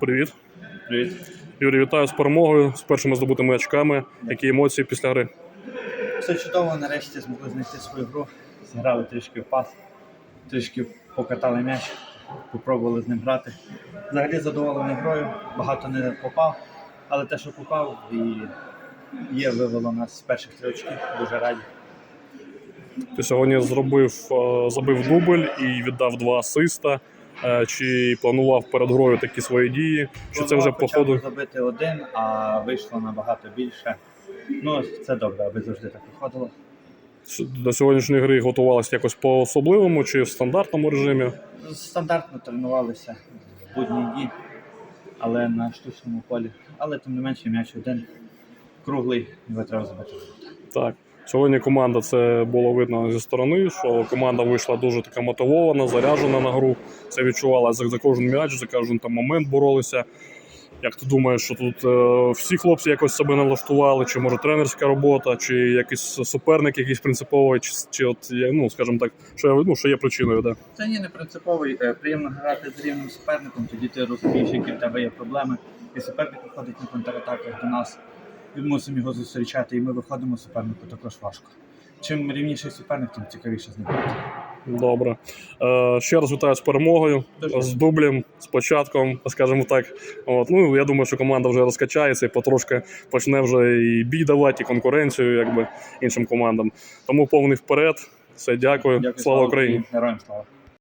Привіт. Привіт. Юрій, вітаю з перемогою, з першими здобутими очками. Які емоції після гри? Все чудово, нарешті змогли знайти свою гру. Зіграли трішки в пас, трішки покатали м'яч, попробували з ним грати. Взагалі задоволений грою, багато не попав, але те, що попав, і є вивело нас з перших три очки. Дуже раді. Ти сьогодні зробив, е, забив дубль і віддав два асиста. Е, Чи планував перед грою такі свої дії? Чи це вже по ходу? забити один, а вийшло набагато більше. Ну, це добре, аби завжди так виходило. До сьогоднішньої гри готувалися якось по особливому чи в стандартному режимі? Стандартно тренувалися в будні дні, але на штучному полі. Але тим не менше м'яч один круглий, його треба забити. Так. Сьогодні команда це було видно зі сторони, що команда вийшла дуже така мотивована, заряджена на гру. Це відчувалося за, за кожен м'яч, за кожен там момент боролися. Як ти думаєш, що тут е, всі хлопці якось себе налаштували, чи може тренерська робота, чи якийсь суперник, якийсь принциповий, чи, чи от ну скажімо так, що я ну, що є причиною, да? Це ні, не принциповий. Е, Приємно грати з рівним суперником, тоді ти розумієш, які в тебе є проблеми. І суперник виходить на контратаках до нас. Ми мусимо його зустрічати, і ми виходимо супернику також важко. Чим рівніший суперник, тим цікавіше з ним. Добре. Е, ще раз вітаю з перемогою, Дуже. з дублем, з початком, скажімо так. От, ну, я думаю, що команда вже розкачається і потрошки почне вже і бій давати, і конкуренцію якби, іншим командам. Тому повний вперед. Все, дякую. Дякую, Слава Україні! Героям слава!